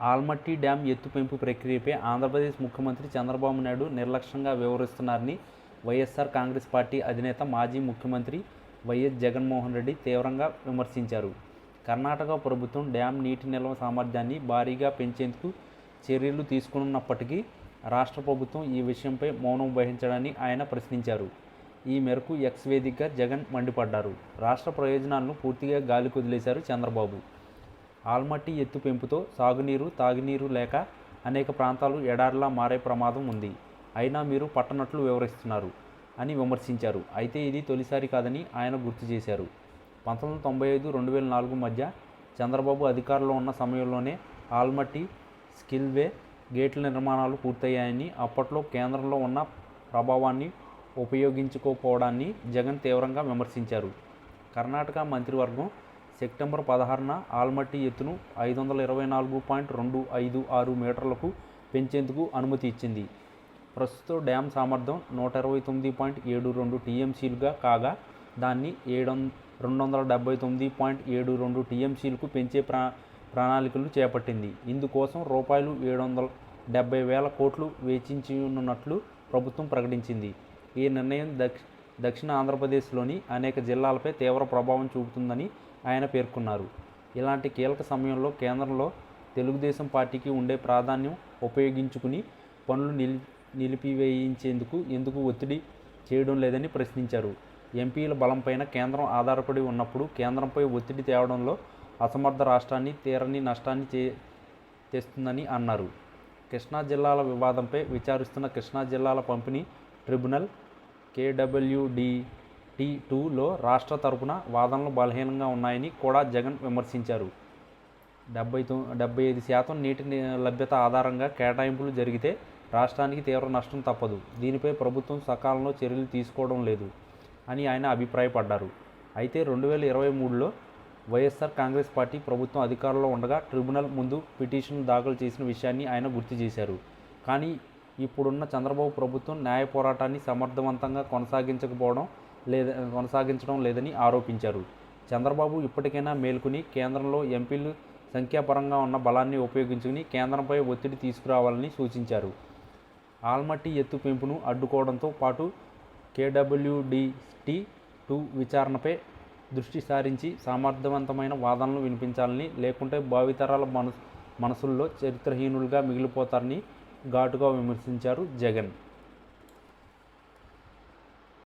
Almatti dam ఎత్తు పెంపు ప్రక్రియపై ఆంధ్రప్రదేశ్ ముఖ్యమంత్రి చంద్రబాబు నాయుడు నిర్లక్ష్యంగా వ్యవహరిస్తున్నారని వైఎస్ఆర్ కాంగ్రెస్ పార్టీ అధినేత మాజీ ముఖ్యమంత్రి వైఎస్ జగన్మోహన్ రెడ్డి తీవ్రంగా విమర్శించారు. కర్ణాటక ప్రభుత్వం డ్యాం నీటి నిల్వ సామర్థ్యాన్ని భారీగా పెంచేందుకు చర్యలు తీసుకున్నప్పటికీ రాష్ట్ర ప్రభుత్వం ఈ విషయంపై మౌనం వహించడాన్ని ఆయన ప్రశ్నించారు. ఈ మేరకు ఎక్స్ వేదికగా జగన్ మండిపడ్డారు. రాష్ట్ర ప్రయోజనాలను పూర్తిగా గాలికొదిలేశారు చంద్రబాబు. ఆల్మట్టి ఎత్తు పెంపుతో సాగునీరు తాగునీరు లేక అనేక ప్రాంతాలు ఎడారిలా మారే ప్రమాదం ఉంది. అయినా మీరు పట్టనట్లు వివరిస్తున్నారు అని విమర్శించారు. అయితే ఇది తొలిసారి కాదని ఆయన గుర్తు చేశారు. పంతొమ్మిది వందల తొంభై ఐదు రెండు వేల నాలుగు మధ్య చంద్రబాబు అధికారంలో ఉన్న సమయంలోనే ఆల్మట్టి స్కిల్వే గేట్ల నిర్మాణాలు పూర్తయ్యాయని అప్పట్లో కేంద్రంలో ఉన్న ప్రభావాన్ని ఉపయోగించుకోకపోవడాన్ని జగన్ తీవ్రంగా విమర్శించారు. కర్ణాటక మంత్రివర్గం సెప్టెంబర్ పదహారున ఆల్మట్టి ఎత్తును ఐదు వందల ఇరవై నాలుగు పాయింట్ రెండు ఐదు ఆరు మీటర్లకు పెంచేందుకు అనుమతి ఇచ్చింది. ప్రస్తుతం డ్యామ్ సామర్థ్యం నూట ఇరవై తొమ్మిది పాయింట్ ఏడు రెండు టీఎంసీలుగా కాగా దాన్ని ఏడు రెండు వందల డెబ్బై తొమ్మిది పాయింట్ ఏడు రెండు టీఎంసీలకు పెంచే ప్రా ప్రణాళికలు చేపట్టింది. ఇందుకోసం రూపాయలు ఏడు వందల డెబ్బై వేల కోట్లు వెచ్చించనున్నట్లు ప్రభుత్వం ప్రకటించింది. ఈ నిర్ణయం దక్షి దక్షిణ ఆంధ్రప్రదేశ్లోని అనేక జిల్లాలపై తీవ్ర ప్రభావం చూపుతుందని ఆయన పేర్కొన్నారు. ఇలాంటి కీలక సమయంలో కేంద్రంలో తెలుగుదేశం పార్టీకి ఉండే ప్రాధాన్యం ఉపయోగించుకుని పనులు నిలి నిలిపివేయించేందుకు ఎందుకు ఒత్తిడి చేయడం లేదని ప్రశ్నించారు. ఎంపీల బలంపైన కేంద్రం ఆధారపడి ఉన్నప్పుడు కేంద్రంపై ఒత్తిడి తేవడంలో అసమర్థ రాష్ట్రాన్ని తీరని నష్టాన్ని చే తెస్తుందని అన్నారు. కృష్ణా జిల్లాల వివాదంపై విచారిస్తున్న కృష్ణా జిల్లాల పంపిణీ ట్రిబ్యునల్ కేడబ్ల్యూడిటి టూలో రాష్ట్ర తరపున వాదనలు బలహీనంగా ఉన్నాయని కూడా జగన్ విమర్శించారు. డెబ్బై తొ డెబ్బై ఐదు శాతం నీటి లభ్యత ఆధారంగా కేటాయింపులు జరిగితే రాష్ట్రానికి తీవ్ర నష్టం తప్పదు. దీనిపై ప్రభుత్వం సకాలంలో చర్యలు తీసుకోవడం లేదు అని ఆయన అభిప్రాయపడ్డారు. అయితే రెండు వేల ఇరవై మూడులో వైఎస్ఆర్ కాంగ్రెస్ పార్టీ ప్రభుత్వం అధికారంలో ఉండగా ట్రిబ్యునల్ ముందు పిటిషన్ దాఖలు చేసిన విషయాన్ని ఆయన గుర్తు చేశారు. కానీ ఇప్పుడున్న చంద్రబాబు ప్రభుత్వం న్యాయ పోరాటాన్ని సమర్థవంతంగా కొనసాగించకపోవడం లేదా కొనసాగించడం లేదని ఆరోపించారు. చంద్రబాబు ఇప్పటికైనా మేల్కొని కేంద్రంలో ఎంపీలు సంఖ్యాపరంగా ఉన్న బలాన్ని ఉపయోగించుకుని కేంద్రంపై ఒత్తిడి తీసుకురావాలని సూచించారు. ఆల్మట్టి ఎత్తు పెంపును అడ్డుకోవడంతో పాటు కేడబ్ల్యూడిటి టూ విచారణపై దృష్టి సారించి సమర్థవంతమైన వాదనలు వినిపించాలని లేకుంటే భావితరాల మనసు మనసుల్లో చరిత్రహీనులుగా మిగిలిపోతారని ఘాటుగా విమర్శించారు జగన్.